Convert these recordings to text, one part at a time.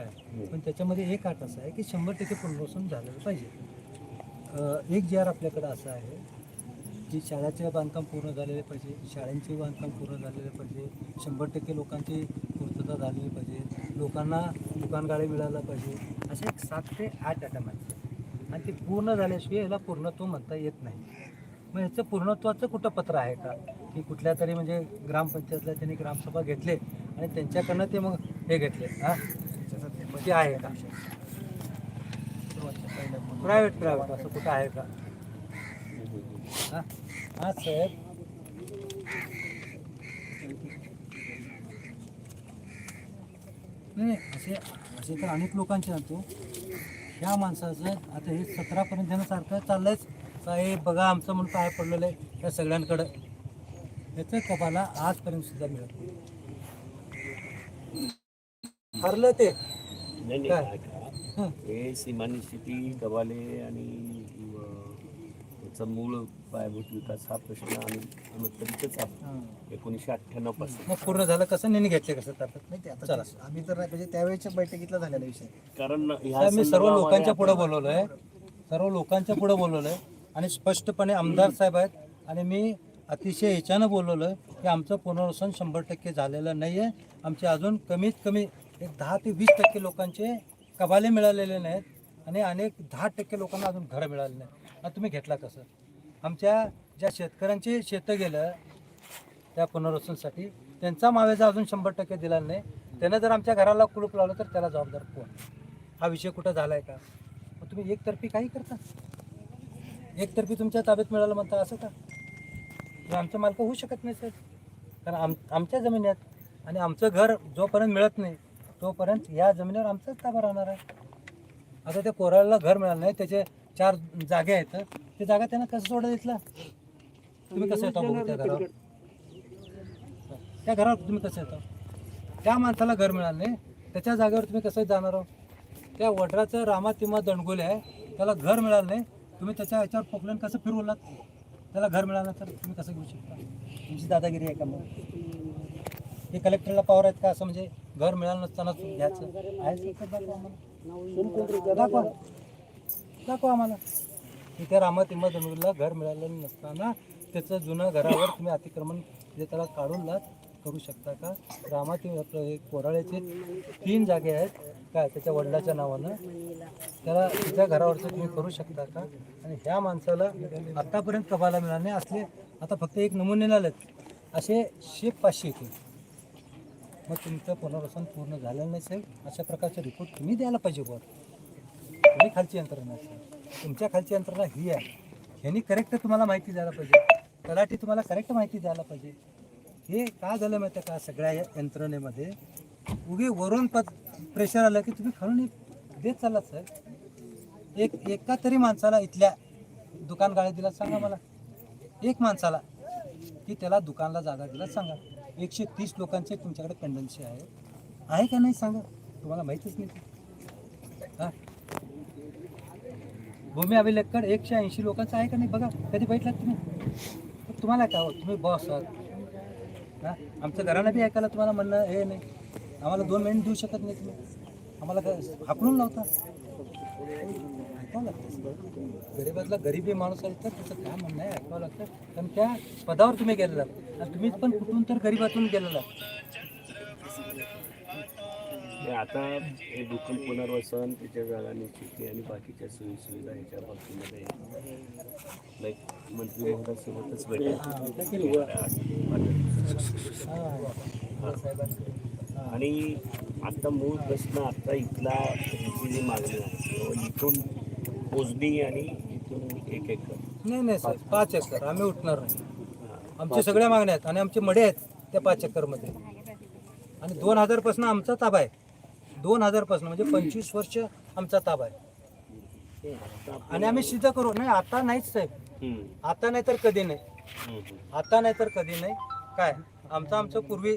आहे. पण त्याच्यामध्ये एक अट असं आहे की शंभर टक्के पुनर्वसन झालेलं पाहिजे. एक जी आर आपल्याकडं असं आहे की शाळाचे बांधकाम पूर्ण झालेले पाहिजे शाळांचे बांधकाम पूर्ण झालेले पाहिजे शंभर टक्के लोकांची पूर्तता झालेली पाहिजे लोकांना दुकान मिळायला पाहिजे असे एक सात ते आठ आटम आहेत आणि ते पूर्ण झाल्याशिवाय याला पूर्णत्व म्हणता येत नाही. मग ह्याचं पूर्णत्वाचं कुठं पत्र आहे का? की कुठल्या तरी म्हणजे ग्रामपंचायतला त्यांनी ग्रामसभा घेतले आणि त्यांच्याकडनं ते मग हे घेतले हां? ते आहे का? प्रायव्हेट प्रायव्हेट असं कुठं आहे का? हा? साहेब. नाही नाही, असे असे तर अनेक लोकांचे आणतो हो. ह्या माणसाचं आता हे सतरापर्यंत त्यानं सारखं चाललंयच साहेब बघा आमचं म्हणून पाय पडलेलं आहे. त्या सगळ्यांकडं. याचं कपाला आजपर्यंत सुद्धा मिळत हरलं ठरलं ते. नाही नाही काय? ऐका. हं. सीमानी शेती गव्हाले आणि अ, याचा मूळ पायाभूत विकास हा प्रश्न आम्ही अनुत्तरितच. एकोणीसशे अठ्ठ्याण्णवपासून मग पूर्ण झालं कसं नेहमी घेतले कसं ताब्यात नाही ते आता चला. ते- आम्ही तर नाही, म्हणजे त्यावेळेच्या बैठकीतला झालेला विषय कारण ह्या साहेब, मी सर्व संदर्भामध्ये लोकांच्या पुढे आपण- बोलवलंय सर्व लोकांच्या पुढे बोलवलंय आणि स्पष्टपणे आमदार साहेब आहेत आणि मी अतिशय ह्याच्यानं बोलवलं की आमचं पुनर्वसन शंभर टक्के झालेलं नाही आहे आमचे अजून कमीत कमी एक दहा ते वीस टक्के लोकांचे कबाले मिळालेले नाहीत आणि अनेक दहा टक्के लोकांना अजून घरं मिळाले नाही आता तुम्ही घेतला कसं आमच्या ज्या शेतकऱ्यांचे शेतं गेलं त्या पुनर्वसनसाठी त्यांचा मावेजा अजून शंभर टक्के दिला नाही. त्यानं जर आमच्या घराला कुलूप लावलं तर त्याला जबाबदार कोण? हा विषय कुठं झाला आहे का? मग तुम्ही एकतर्फी काही करता? एकतर्फी तुमच्या ताब्यात मिळालं म्हणता असं का? आमचं मालक होऊ शकत नाही सर. कारण आम आमच्या जमिनी आहेत आणि आमचं घर जोपर्यंत मिळत नाही तोपर्यंत या जमिनीवर आमचाच ताबा राहणार आहे. आता त्या कोराळला घर मिळालं नाही त्याचे चार जागे आहेत. ते जागा त्यांना कसं सोडा दिसला तुम्ही कसं येतो बघू त्या घरावर? त्या घरावर तुम्ही कसं येता? त्या माणसाला घर मिळालं नाही त्याच्या जागेवर तुम्ही कसं जाणार आहोत? त्या वडराचं रामा तिमा दंडगोले आहे त्याला घर मिळालं नाही तुम्ही त्याच्या ह्याच्यावर पोकलन कसं फिरवलात? त्याला घर मिळालं तर तुम्ही कसं घेऊ शकता? तुमची दादागिरी आहे का मग? हे कलेक्टरला पॉवर आहेत का? असं म्हणजे घर मिळालं नसताना घ्यायचं. आहे दाखवा आम्हाला. दाखवा. दाखवा आम्हाला. इथे रामा तिंबा दंडगोलीला घर मिळालेलं नसताना त्याचं जुनं घरावर तुम्ही अतिक्रमण जे त्याला काढून लात करू शकता का? रामाती हे कोराळ्याचे तीन जागे आहेत. काय? त्याच्या वडिलाच्या नावानं. त्याला तिच्या घरावरचं तुम्ही करू शकता का? आणि ह्या माणसाला आत्तापर्यंत कबाला मिळाले असले आता फक्त एक नमुने आलेत असे शे पाचशे येतील. मग तुमचं पुनर्वसन पूर्ण झालं नाही साहेब. अशा प्रकारचे रिपोर्ट तुम्ही द्यायला पाहिजे वर तुम्ही खालची यंत्रणा आहे. साहेब. तुमच्या खालची यंत्रणा ही आहे. ह्यांनी करेक्ट तुम्हाला माहिती द्यायला पाहिजे. तलाठी तुम्हाला करेक्ट माहिती द्यायला पाहिजे. हे का झालं माहिती आहे का? सगळ्या या यंत्रणेमध्ये उगे वरून पद प्रेशर आलं की तुम्ही खालून देत चाललात साहेब. एक एका तरी माणसाला इथल्या दुकान गाळ्या दिला सांगा मला. एक माणसाला की त्याला दुकानला जागा दिला सांगा. एकशे तीस लोकांचे तुमच्याकडे पेंडन्सी आहे. आहे का नाही सांगा? तुम्हाला माहितीच नाही. हां. भूमी अभिलेखकड एकशे ऐंशी लोकांचं आहे का नाही? बघा कधी बघितलात तुम्ही? तुम्हाला काय हो तुम्ही बॉस आहात. हां? आमचं घरानं बी ऐकायला तुम्हाला म्हणणं हे नाही. आम्हाला दोन महिने देऊ शकत नाही तुम्ही. आम्हाला हाकडून लावता? ऐकावं लागतं. गरीबातला गरीबी माणूस आहे तर त्याचं काय म्हणणं आहे? ऐकावं लागतं. कारण त्या पदावर तुम्ही गेलेला आहात. आणि तुम्ही पण कुठून तर गरीबातून गेलेला. हे आता हे भूकंप पुनर्वसन त्याच्या जागा निश्चिती आणि बाकीच्या सोयी सुविधा ह्याच्या बाबतीमध्ये लाईक मंत्री महोदयासोबतच बैठक. आणि आता मूळ प्रश्न आता इथला जी मागणी आहे इथून मोजणी आणि इथून एक एकर नाही नाही सर पाच एकर आम्ही उठणार नाही आमच्या सगळ्या मागण्या आहेत आणि आमचे मडे आहेत त्या पाच एकरमध्ये आणि दोन हजारपासून आमचा ताबा आहे. दोन हजारपासून म्हणजे पंचवीस वर्ष आमचा ताबा आहे. आणि आम्ही सिद्ध करू नाही आता नाहीच साहेब. आता नाही तर कधी नाही. आता नाही तर कधी नाही. काय? आमचं आमचं पूर्वी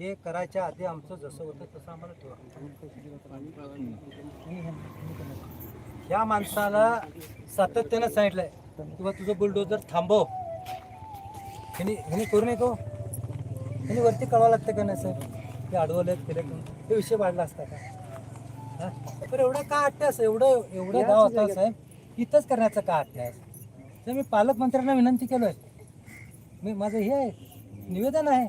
हे करायच्या आधी आमचं जसं होतं तसं आम्हाला ठेवा. या माणसाला सातत्यानं सांगितलंय किंवा तुझं बुलडोजर थांबव. ह्यानी ह्यानी करू नये को ह्यानी वरती कळवा लागतं का नाही साहेब ते अडवलं केलं का हे विषय वाढला असता का? हा? तर एवढं का अट्ट्यास एवढं एवढं गाव होता साहेब इथंच करण्याचं का अट्ट्यास तर मी पालकमंत्र्यांना विनंती केलोय. मी माझं हे आहे निवेदन आहे.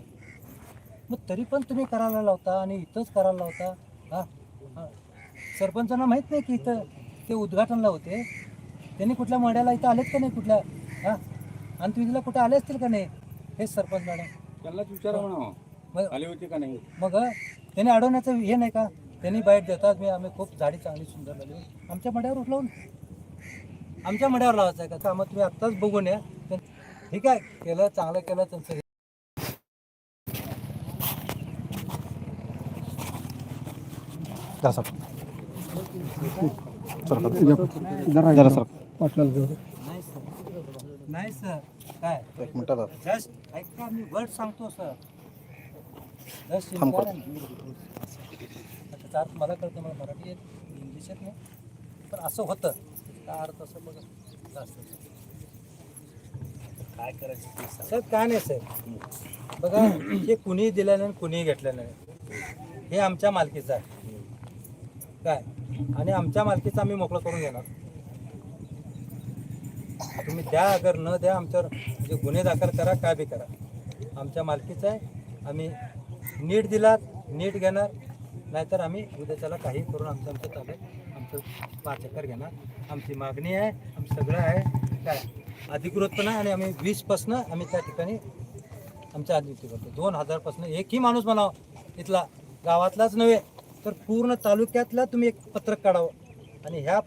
मग तरी पण तुम्ही करायला लावता आणि इथंच करायला लावता? हा? हा. सरपंचांना माहीत नाही की इथं ते उद्घाटनला होते. त्यांनी कुठल्या मड्याला इथं आलेत का नाही कुठल्या? हा? आणि तुम्ही कुठे आले असतील का नाही? हेच सरपंच मॅडम. त्यांनाच विचारा म्हणा मग आले होते का नाही? मग त्यांनी अडवण्याचं हे नाही का? त्यांनी बाईट देतात मी आम्ही खूप झाडी चांगली सुंदर लागली आमच्या मड्यावर उठलावून आमच्या मड्यावर लावायचं आहे का? कामं तुम्ही आत्ताच बघून या. ठीक आहे केलं चांगलं केलं त्यांचं हे. सर. नाही सर. काय? एक मिनिटात जस्ट ऐका मी वर्ड सांगतो सर जस्ट त्याचा अर्थ मला कळतं मला मराठी येत इंग्लिश येत नाही. पण असं होतं. काय अर्थ असं बघा जास्त काय करायचं ते सांग. साहेब काय नाही साहेब बघा हे कुणी दिलं नाही कुणीही घेतलं नाही हे आमच्या मालकीचं आहे. काय? आणि आमच्या मालकीचं आम्ही मोकळं करून घेणार. तुम्ही द्या अगर न द्या आमच्यावर म्हणजे गुन्हे दाखल करा काय बी करा. आमच्या मालकीचं आहे. आम्ही नीट दिलात नीट घेणार. नाहीतर आम्ही उद्या त्याला काही करून आमचं आमचं चालेल आमचं पाच एकर घेणार. आमची मागणी आहे आमचं सगळं आहे. काय? अधिकृतपणा आणि आम्ही वीसपासनं आम्ही त्या ठिकाणी आमच्या आदित्य करतो. दोन हजारपासून एकही माणूस म्हणावं इथला गावातलाच नव्हे तर पूर्ण तालुक्यातला तुम्ही एक पत्रक काढावं. आणि ह्या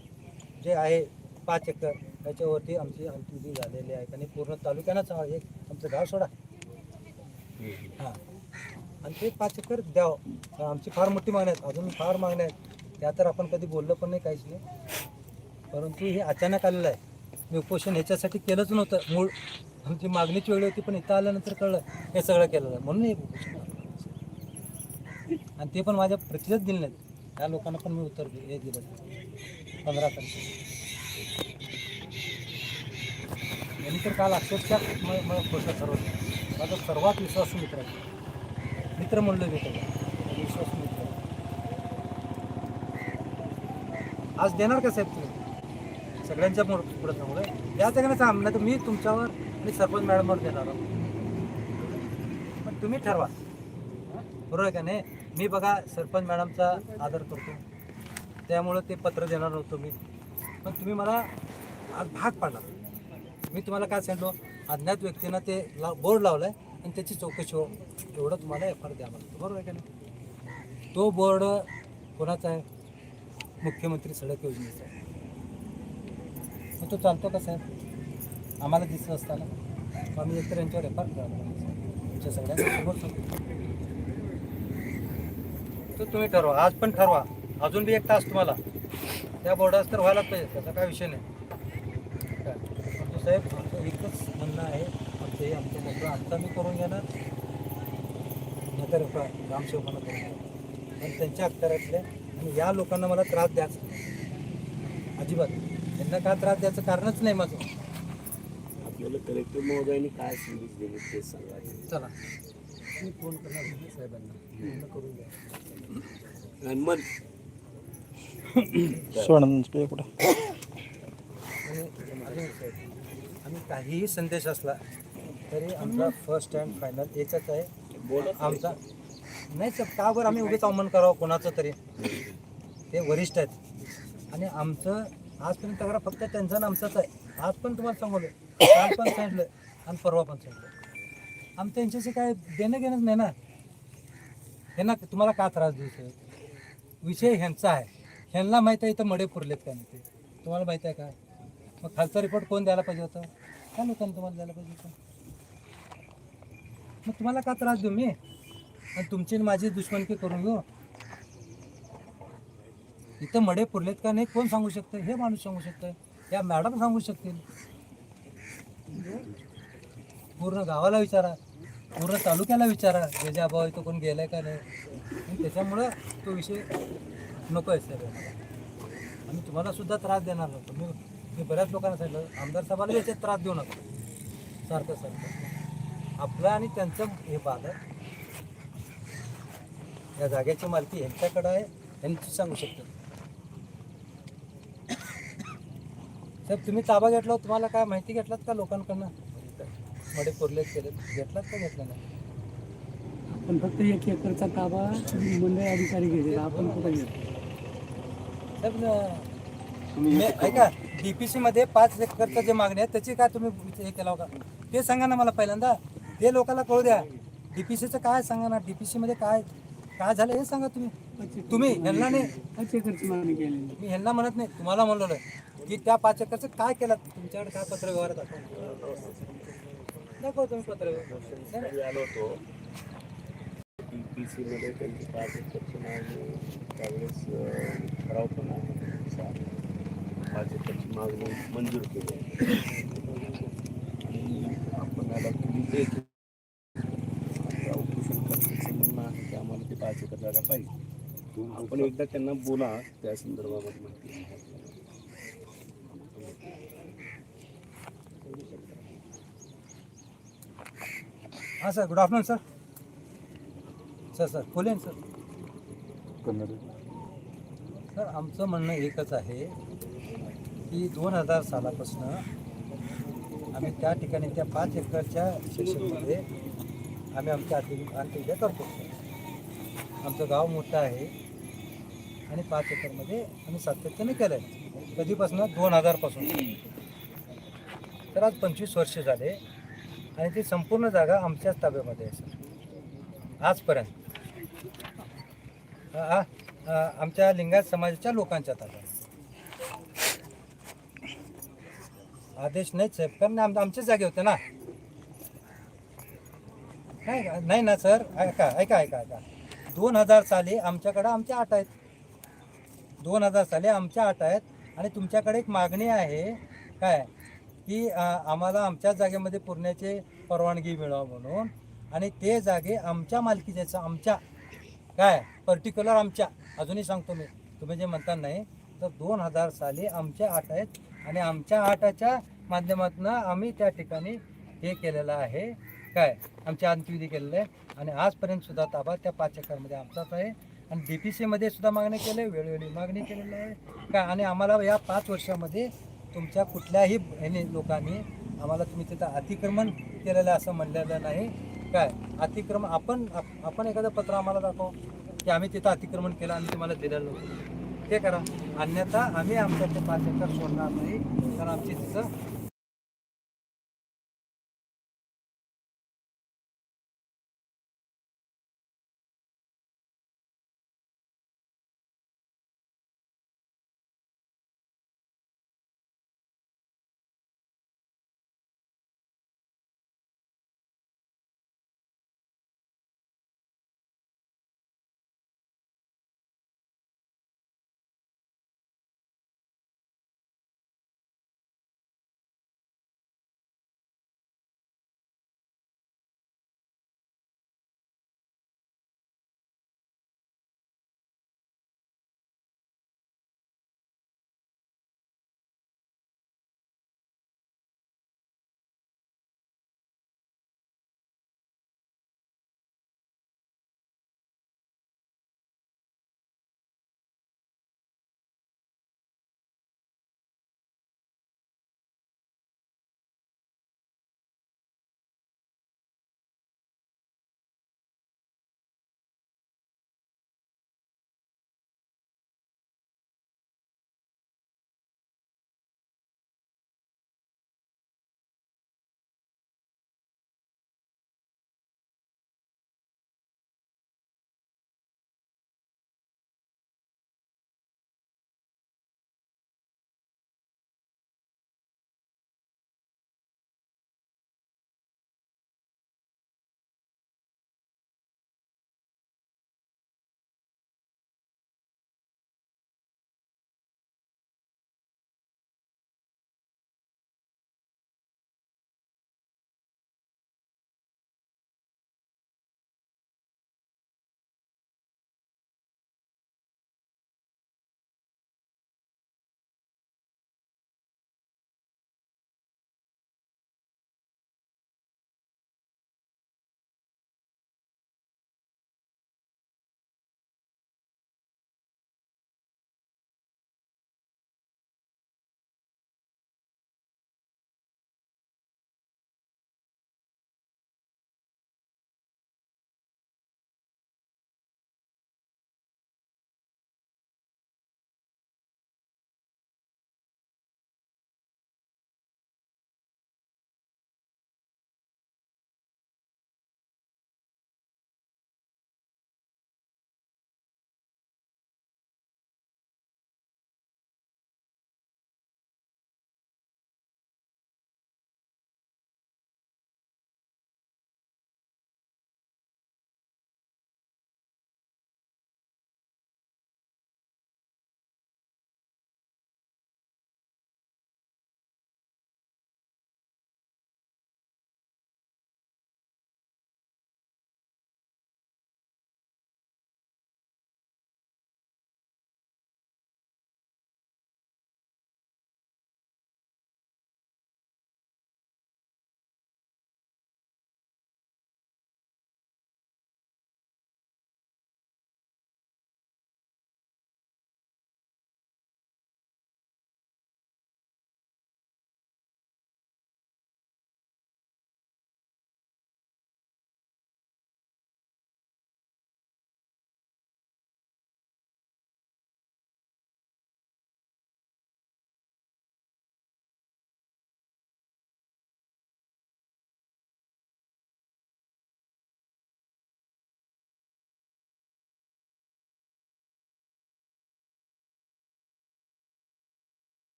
जे आहे पाच एकर याच्यावरती आमची अंतिम झालेली आहे. आणि पूर्ण तालुक्यानंच एक आमचं गाव सोडा. हां. आणि ते पाच एकर द्यावं आमची फार मोठी मागणी आहेत अजून फार मागण्या आहेत त्या तर आपण कधी बोललं पण नाही काहीच नाही. परंतु हे अचानक आलेलं आहे. मी उपोषण ह्याच्यासाठी केलंच नव्हतं. मूळ आमची मागणीच वेळ होती पण इथं आल्यानंतर कळलं. हे सगळं केलेलं आहे. म्हणून हे आणि ते पण माझ्या प्रतिसाद दिले नाहीत. त्या लोकांना पण मी उत्तर हे दिलं पंधरा तारखेला. मी तर काल अक्षरशः म- मला खोटं ठरवलं. माझा सर्वात विश्वासू मित्र आहे. मित्र म्हणलं मी त्याला विश्वासू मित्र आज देणार का साहेब तुम्ही? सगळ्यांच्या मोर त्यामुळे या सगळ्यांना सांग नाही तर मी तुमच्यावर आणि सरपंच मॅडमवर देणार आहोत. पण तुम्ही ठरवा. बरोबर आहे का नाही? मी बघा सरपंच मॅडमचा आदर करतो. त्यामुळं ते पत्र देणार नव्हतो मी पण तुम्ही मला आज भाग पाडला. मी तुम्हाला काय सांगतो अज्ञात व्यक्तीनं ते ला बोर्ड लावलं आहे आणि त्याची चौकशी हो एवढं तुम्हाला एफ आर द्या मला बरोबर आहे का नाही? तो बोर्ड कोणाचा आहे? मुख्यमंत्री सडक योजनेचा आहे. मग तो चालतो का साहेब? आम्हाला दिसत असताना. आम्ही एकतर यांच्यावर एफ आर तुमच्या सगळ्यांना समोर तो तुम्ही ठरवा. आज पण ठरवा. अजून बी एक तास तुम्हाला. त्या बोर्डास तर व्हायलाच पाहिजे. त्याचा काय विषय नाही. साहेब आमचं एकच म्हणणं आहे. आमचं हे आमचं मोकळं आत्ता मी करून घेणार. नाहीतर का ग्रामसेवकांना करून घेणार. पण त्यांच्या अखत्यारातले आणि या लोकांना मला त्रास द्यायचा अजिबात. त्यांना काय त्रास द्यायचं कारणच नाही माझं. आपल्याला कलेक्टर महोदयांनी काय संदेश दिले ते सांगा. चला. मी फोन करणार आहे साहेबांना. करून द्या. आणि मग आणि आम्ही काहीही संदेश असला तरी आमचा फर्स्ट अँड फायनल एकच आहे. आमचा नाही सर का बरं आम्ही उगीच अवमान करावं कोणाचं तरी. ते वरिष्ठ आहेत. आणि आमचं आजपर्यंत तक्रार फक्त त्यांचं आणि आमचंच आहे. आज पण तुम्हाला सांगवलं काल पण सांगितलं आणि परवा पण सांगितलं आम त्यांच्याशी काय देणं घेणंच नाही ना. ह्यांना तुम्हाला का त्रास देऊ विषय ह्यांचा आहे. ह्यांना माहीत आहे इथं मडे पुरलेत का नाही ते? तुम्हाला माहीत आहे का? मग खालचा रिपोर्ट कोण द्यायला पाहिजे होतं? त्या लोकांनी तुम्हाला द्यायला पाहिजे होतं? मग तुम्हाला का त्रास देऊ मी? आणि तुमची आणि माझी दुश्मनकी करून घेऊ? इथं मडे पुरलेत का नाही कोण सांगू शकतं? हे माणूस सांगू शकतं. या मॅडम सांगू शकतील. पूर्ण गावाला विचारा. पूर्ण तालुक्याला विचारा. ज्याच्या अभाव इथं कोण गेलाय का नाही. त्याच्यामुळं तो विषय नको आहे सर आम्ही तुम्हाला सुद्धा त्रास देणार नव्हतो मी मी बऱ्याच लोकांना सांगितलं आमदार साहेबांना याच्यात त्रास देऊ नका. सारखं सारखं. आपलं आणि त्यांचं हे बाल या जागेची मालकी ह्यांच्याकडं आहे ह्यांची सांगू शकतो साहेब तुम्ही ताबा घेतला तुम्हाला काय माहिती घेतलात का लोकांकडनं? मडे कोरले केले घेतलात का घेतलं नाही? पण फक्त एक एकरचा ताबा मंडळ अधिकारी घेतला आपण कुठे घेतो साहेब न- मी ऐका डीपीसी मध्ये पाच एकरचं जे मागणी आहे त्याची काय तुम्ही हे केला होता? ते सांगा ना मला पहिल्यांदा. ते लोकांना कळू द्या. डीपीसीचं काय सांगा ना? डीपीसी मध्ये काय काय झालं हे सांगा तुम्ही. तुम्ही ह्यांना नाही. पाच एकरची मागणी केलेली मी ह्यांना म्हणत नाही तुम्हाला म्हणलो की त्या पाच एकरचं काय केलं? तुमच्याकडे काय पत्र व्यवहार दाखवा दाखवा तुम्ही पत्र व्यवहार आलो होतो. पी सी मध्ये त्यांची पाच एकरची मागणी त्यावेळेस ठराव पण आहे मागणी मंजूर केली. आणि आम्हाला ते पाच एकर जागा पाहिजे. आपण एकदा त्यांना बोला त्या संदर्भामध्ये माहिती हां sir good afternoon sir. Sir sir बोलेन सर. सर आमचं म्हणणं एकच आहे की दोन हजार सालापासून आम्ही त्या ठिकाणी त्या पाच एकरच्या सेक्शनमध्ये आम्ही आमच्या आर्थिक करतो. आमचं गाव मोठं आहे आणि पाच एकरमध्ये आम्ही सातत्याने केलं आहे कधीपासून? दोन हजारपासून. तर आज पंचवीस वर्ष झाले आणि ती संपूर्ण जागा आमच्याच ताब्यामध्ये आहे सर. आजपर्यंत. आ- आमच्या लिंगायत समाजाच्या लोकांच्या ताब्यात. आदेश नाहीच साहेब कारण आम आमच्याच जागे होते ना. नाही का- नाही ना सर. ऐका ऐका ऐका ऐका. दोन हजार साली आमच्याकडं आमच्या आठ आहेत. दोन हजार साली आमच्या आठ आहेत. आणि तुमच्याकडे एक मागणी आहे. काय? की आम्हाला आमच्याच जागेमध्ये पुरण्याची परवानगी मिळावं म्हणून. आणि ते जागे आमच्या मालकीचे आमच्या. काय? पर्टिक्युलर आमच्या. अजूनही सांगतो मी. तुम्ही जे म्हणता नाही तर दोन हजार साली आमच्या आठ आहेत. आणि आमच्या आटाच्या माध्यमातून आम्ही त्या ठिकाणी हे केलेलं आहे. काय? आमच्या अंत्यविधी केलेलं आहे. आणि आजपर्यंत सुद्धा ताबा त्या पाच एकरमध्ये आमचाच आहे. आणि डी पी सीमध्ये सुद्धा मागणी केली आहे. वेळोवेळी मागणी केलेली आहे. काय? आणि आम्हाला या पाच वर्षामध्ये तुमच्या कुठल्याही ह्याने लोकांनी आम्हाला तुम्ही तिथं अतिक्रमण केलेलं आहे असं म्हणलेलं नाही. काय? अतिक्रमण आपण आपण एखादं पत्र आम्हाला दाखव की आम्ही तिथं अतिक्रमण केलं आणि तुम्हाला दिलेलं नव्हतं. ते करा. अन्यथा आम्ही आमच्या ते पाच एकर सोडणार नाही. तर आमची तिथं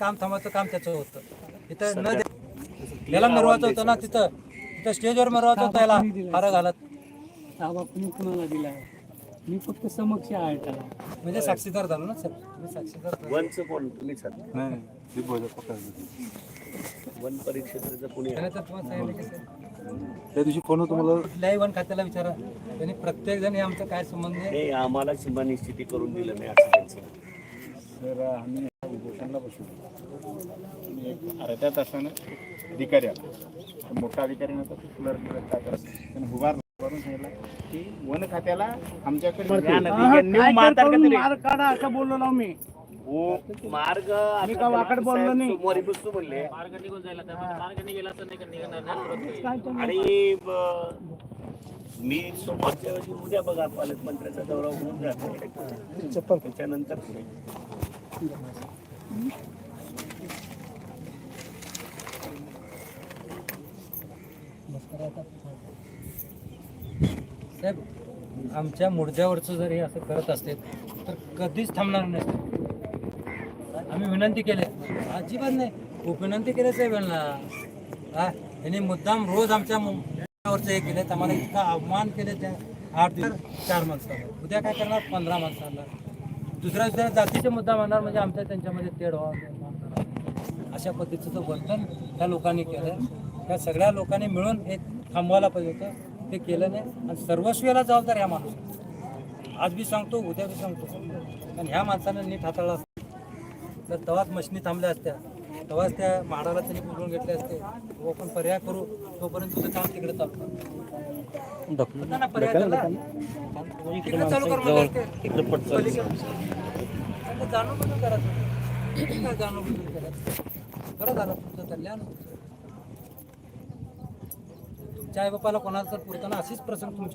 काम थांबायचं काम त्याचं होतं. इथं न दे- याला मिरवायचं होतं ना तिथं. तिथं स्टेजवर मिरवायचं होतं याला फार घालत. ताबा कुणी कुणाला दिलाय मी फक्त समक्ष आहे त्याला. म्हणजे साक्षीदार झालो ना सर. मी साक्षीदार झालो. वनचं कोण? तुम्ही सर. वन परिक्षेत्राचं कोणी आहे? तुम्हाला सांगितलं की सर, त्या दिवशी फोन तुम्हाला कुठल्याही वन खात्याला विचारा. त्यांनी प्रत्येक जण हे आमचा काय संबंध आहे? ते आम्हाला सीमा निश्चिती करून दिलं नाही असं त्यांचं. उपोषणाला बसलो आणि एक अर्ध्या तासानं अधिकारी आला. मोठा अधिकारी नव्हता क्लर्क काय करत त्याने करून सांगितलं की वन खात्याला आमच्याकडे ज्ञान अधिकारी- मार काढा असं बोललो ना मी. हो मार्ग मी का वाकड बोललो नाही. सोमवारी बसतो म्हणले. आणि मी सोमवारच्या ऐवजी उद्या बघा पालकमंत्र्याचा दौरा होऊन जातो. त्याच्यानंतर पुढे. साहेब आमच्या मुडद्यावरचं जर हे असं करत असते तर कधीच थांबणार नाही. आम्ही विनंती केली. अजिबात नाही. खूप विनंती केली साहेबांना हा त्यांनी मुद्दाम रोज आमच्या मुद्द्यावरचं हे केले आम्हाला इतका अवमान केले त्या आठ दिवस चार माणसाला उद्या काय करणार? पंधरा माणसाला दुसऱ्या दुसऱ्या जातीचे मुद्दा म्हणणार म्हणजे आमच्या त्यांच्यामध्ये तेढ व्हावा अशा पद्धतीचं वर्तन त्या लोकांनी केलं त्या सगळ्या लोकांनी मिळून हे थांबवायला पाहिजे होतं. ते केलं नाही. आणि सर्वस्वीला जबाबदार ह्या माणूस आज बी सांगतो उद्या बी सांगतो. पण ह्या माणसानं नीट हाताळला असतं. तर तवाच मशनी थांबल्या असत्या. तेव्हाच त्या माडाला त्यांनी बोलून घेतले असते. तो आपण पर्याय करू तोपर्यंत तुझं काम तिकडे चालतं. बरं झालं तुमचं कल्याण तुमच्या आई बापाला कोणाला तर पुरताना अशीच प्रसंग तुमच्यावर.